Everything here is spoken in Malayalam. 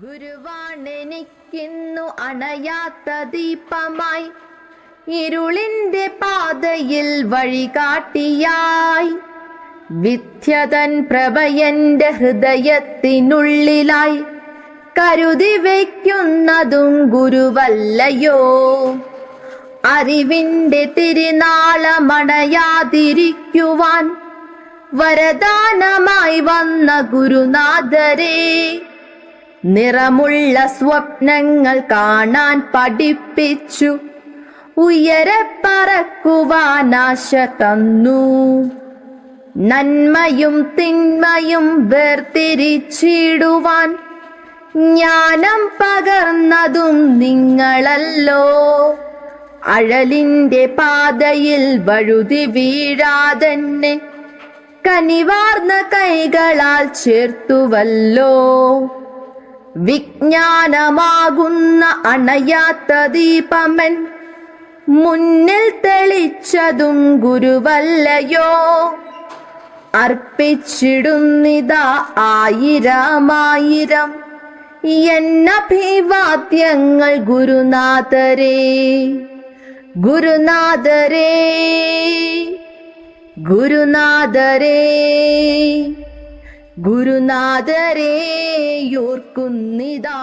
ഗുരുവാണെനിക്കിന്നു അണയാത്ത ദീപമായി ഇരുളിന്റെ പാതയിൽ വഴികാട്ടിയായി. വിദ്യതൻ പ്രഭയന്റെ ഹൃദയത്തിനുള്ളിലായി കരുതി വയ്ക്കുന്നതും ഗുരുവല്ലയോ. അറിവിന്റെ തിരുനാളമണയാതിരിക്കുവാൻ വരദാനമായി വന്ന ഗുരുനാഥരെ. നിറമുള്ള സ്വപ്നങ്ങൾ കാണാൻ പഠിപ്പിച്ചു. ഉയരെ പറക്കുവാൻ ആശ തന്നു. നന്മയും തിന്മയും വേർതിരിച്ചിടുവാൻ ജ്ഞാനം പകർന്നതും നിങ്ങളല്ലോ. അഴലിന്റെ പാതയിൽ വഴുതി വീഴാതന്നെ കനിവാർന്ന കൈകളാൽ ചേർത്തുവല്ലോ. വിജ്ഞാനമാകുന്ന അണയാത്ത ദീപമൻ മുന്നിൽ തെളിച്ചതും ഗുരുവല്ലയോ. അർപ്പിച്ചിടുന്നിതാ ആയിരമായിരം എന്നഭിവാദ്യങ്ങൾ ഗുരുനാഥരേ ഗുരുനാഥരേ ഗുരുനാഥരേ. ഗുരുനാഥരേയോർക്കുന്നിതാ